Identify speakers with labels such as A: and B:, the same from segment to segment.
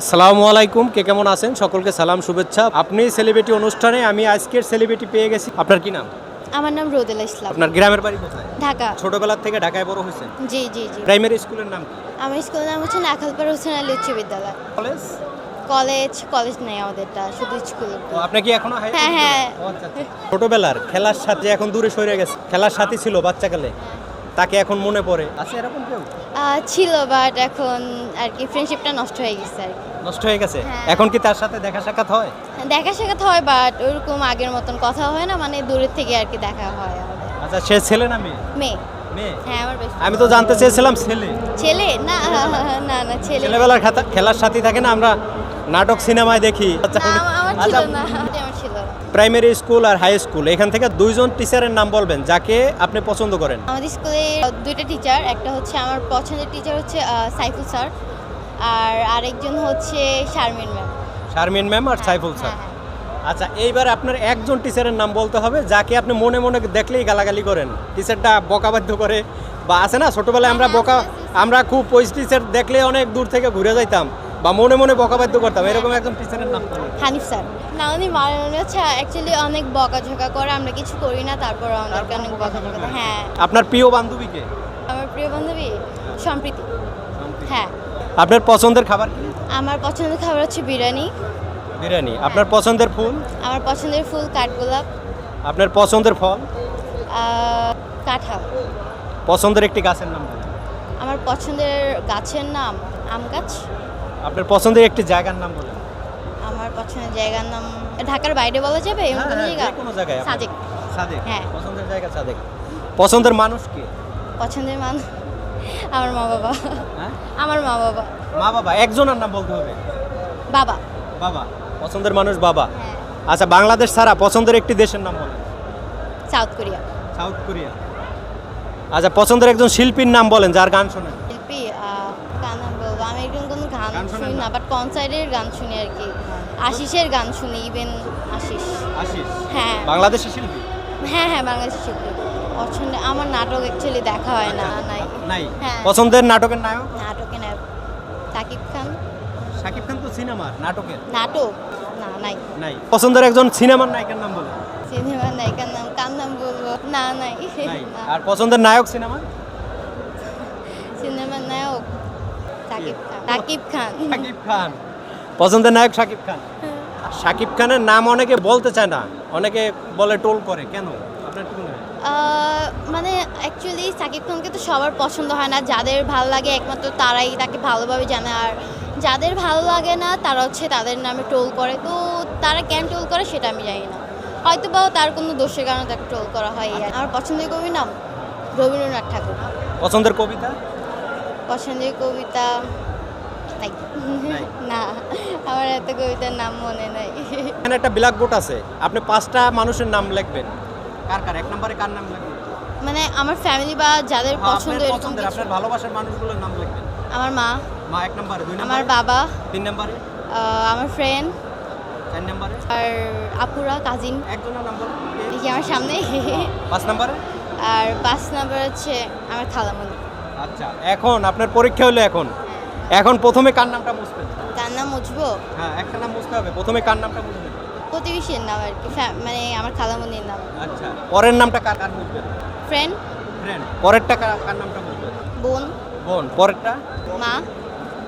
A: আসসালামু আলাইকুম। কে কেমন আছেন? সকলকে সালাম শুভেচ্ছা। আপনি সেলিব্রিটি অনুষ্ঠানে আমি আজকের সেলিব্রিটি পেয়ে গেছি। আপনার কি নাম?
B: আমার নাম রোদেলা ইসলাম।
A: আপনার গ্রামের বাড়ি কোথায়?
B: ঢাকা।
A: ছোটবেলার থেকে ঢাকায় বড় হয়েছেন?
B: জি জি জি।
A: প্রাইমারি স্কুলের নাম কি?
B: আমার স্কুলের নাম হচ্ছে নাখালপাড়া হোসেন আলী উচ্চ বিদ্যালয়।
A: কলেজ?
B: কলেজ কলেজ নেই আমাদেরটা শুধু স্কুল।
A: আপনি কি এখনও হাই
B: হ্যাঁ, হ্যাঁ।
A: ছোটবেলার খেলার সাথে এখন দূরে সরে গেছে। খেলার সাথী ছিল বাচ্চাকালে। তাকে এখন মনে পড়ে। আছে এরকম কেউ?
B: ছিল বাট এখন আর কি ফ্রেন্ডশিপটা নষ্ট হয়ে গেছে আর কি।
A: নষ্ট হয়ে গেছে। এখন কি তার সাথে দেখা সাক্ষাৎ হয়?
B: দেখা সাক্ষাৎ হয় বাট ওরকম আগের মতন কথা হয় না মানে দূরের থেকে আর কি দেখা হয়
A: আচ্ছা সে ছেলে না মেয়ে?
B: মেয়ে। হ্যাঁ
A: আমি তো জানতে চেয়েছিলাম ছেলে।
B: ছেলে? না না না ছেলে।
A: ছেলেবেলার খেলার সাথী থাকে না আমরা নাটক সিনেমায় দেখি।
B: ছিল
A: আচ্ছা, প্রাইমারি স্কুল আর হাই স্কুল এখান থেকে দুইজন টিচারের নাম বলবেন যাকে আপনি পছন্দ করেন?
B: আমাদের স্কুলে দুইটা টিচার একটা হচ্ছে আমার পছন্দের টিচার হচ্ছে সাইফুল স্যার আর আরেকজন হচ্ছে শারমিন ম্যাম।
A: শারমিন ম্যাম আর সাইফুল স্যার।
B: হ্যাঁ,
A: আচ্ছা এইবার আপনার একজন টিচারের নাম বলতে হবে যাকে আপনি মনে মনে দেখলেই গালাগালি করেন। টিচারটা বকাবাধ্য করে বা আছে না ছোটবেলায় আমরা
B: হ্যাঁ,
A: বকা। আমরা খুব ওই টিচার দেখলে অনেক দূর থেকে ঘুরে যাইতাম বা মনে মনে বকাবাধ্য করতাম। এরকম একজন টিচারের নাম।
B: হানিফ স্যার। না উনি মানে হচ্ছে অ্যাকচুয়ালি অনেক বকাঝকা করে আমরা কিছু করি না তারপর আমাদেরকে অনেক বকাঝকা হ্যাঁ।
A: আপনার প্রিয় বান্ধবীকে
B: আমার প্রিয় বান্ধবী সম্প্রীতি। হ্যাঁ।
A: আপনার পছন্দের খাবার কি?
B: আমার পছন্দের খাবার হচ্ছে বিরিয়ানি।
A: বিরিয়ানি। আপনার পছন্দের ফুল?
B: আমার পছন্দের ফুল কাঠগোলাপ
A: আপনার পছন্দের ফল?
B: কাঁঠাল।
A: পছন্দের একটি গাছের নাম বলুন।
B: আমার পছন্দের গাছের নাম আম গাছ।
A: আপনার পছন্দের একটি জায়গার নাম বলুন।
B: আমার পছন্দের জায়গার নাম ঢাকার বাইরে বলা যাবে? এমন কোনো জায়গা?
A: যে কোনো জায়গায় আপনার। সাদেক।
B: হ্যাঁ।
A: পছন্দের জায়গা সাদেক। পছন্দের মানুষ কি?
B: পছন্দের মান আমার মা বাবা।
A: হ্যাঁ?
B: আমার মা বাবা।
A: মা বাবা একজনের নাম বলতে হবে?
B: বাবা।
A: বাবা পছন্দের মানুষ বাবা।
B: হ্যাঁ।
A: আচ্ছা বাংলাদেশ ছাড়া পছন্দের একটি দেশের নাম বলেন।
B: South Korea.
A: South Korea. আচ্ছা পছন্দের একজন শিল্পীর নাম বলেন যার গান শোনেন।
B: শিল্পী নাম বলব? আমি একজন কোনো গান
A: গান
B: শুনি
A: না?
B: না বাট কনসার্টের গান শুনি আর কি। আশিসের গান শুনি ইভেন আশিস।
A: আশিস?
B: হ্যাঁ।
A: বাংলাদেশের শিল্পী?
B: হ্যাঁ হ্যাঁ বাংলাদেশের শিল্পী। পছন্দ আমার নাটক অ্যাকচুয়ালি দেখা হয় না নাই।
A: নাই।
B: হ্যাঁ।
A: পছন্দের নাটকের নায়ক?
B: নাটকে না সাকিব খান।
A: শাকিব খান তো সিনেমার নাটকের।
B: নাটক? না নাই।
A: নাই। পছন্দের একজন সিনেমার নায়কের নাম বলেন
B: সিনেমার নায়িকার নাম কার নাম বলব? না নাই।
A: নাই।
B: না।
A: আর পছন্দের নায়ক সিনেমা
B: সিনেমার নায়ক সাকিব খান। সাকিব খান।
A: শাকিব খান। পছন্দের নায়ক শাকিব খান। শাকিব খানের নাম অনেকে বলতে চায় না। অনেকে বলে টোল করে। কেন? আপনার কি মনে হয়
B: মানে অ্যাকচুয়ালি সাকিব খানকে তো সবার পছন্দ হয় না। যাদের ভালো লাগে একমাত্র তারাই তাকে ভালোভাবে জানে। আর যাদের ভালো লাগে না তারা হচ্ছে তাদের নামে টোল করে। তো তারা কেন টোল করে সেটা আমি জানি না। হয়তো বা তার কোনো দোষের কারণে তাকে টোল করা হয়। আর। আমার পছন্দের কবির নাম রবীন্দ্রনাথ ঠাকুর।
A: পছন্দের কবিতা?
B: পছন্দের কবিতা নাই? না আমার এত কবিতার নাম মনে নাই।
A: এখানে একটা ব্ল্যাক বোর্ড আছে। আপনি পাঁচটা মানুষের নাম লিখবেন। কার কার? এক নম্বরে কার নাম লিখবেন
B: মানে আমার ফ্যামিলি বা যাদের
A: হ্যাঁ,
B: পছন্দ এরকম
A: পছন্দের আপনার ভালোবাসার মানুষগুলোর নাম লিখবেন
B: আমার মা।
A: মা এক নম্বরে দুই
B: আমার বাবা।
A: তিন নম্বরে?
B: আমার ফ্রেন্ড
A: চার নম্বরে?
B: আর আপুরা কাজিন
A: একজনের নাম্বার
B: দেখি আমার সামনে।
A: পাঁচ নম্বরে?
B: আর পাঁচ নাম্বার হচ্ছে আমার খালামণি
A: আচ্ছা এখন আপনার পরীক্ষা হলো এখন। এখন প্রথমে কার নামটা মুছবেন?
B: তার নাম মুছবো?
A: হ্যাঁ একটা নাম মুছতে হবে। প্রথমে কার নামটা মুছবেন?
B: প্রতিবেশীর নাম আর কি ফ্যা- মানে আমার খালামণির নাম।
A: আচ্ছা পরের নামটা কার কার মুছবেন
B: ফ্রেন্ড।
A: ফ্রেন্ড। পরেরটা কার কার নামটা মুছবেন
B: বোন।
A: বোন। পরেরটা?
B: মা।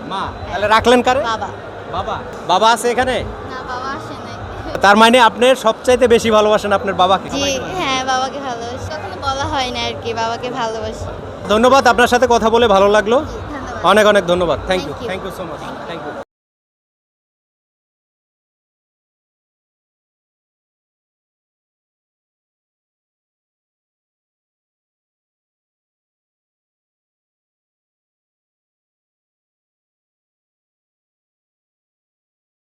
A: মা। তাহলে রাখলেন কারে?
B: বাবা।
A: বাবা। বাবা আছে এখানে?
B: না বাবা আসে নাই।
A: তার মানে আপনি সবচাইতে বেশি ভালোবাসেন আপনার বাবাকে?
B: জি হ্যাঁ বাবাকে ভালোবাসি। কখনো বলা হয় না আর কি বাবাকে ভালোবাসি।
A: ধন্যবাদ আপনার সাথে কথা বলে ভালো লাগল।
B: ধন্যবাদ।
A: অনেক অনেক ধন্যবাদ। Thank you
B: Thank you.
A: Thank you so much thank you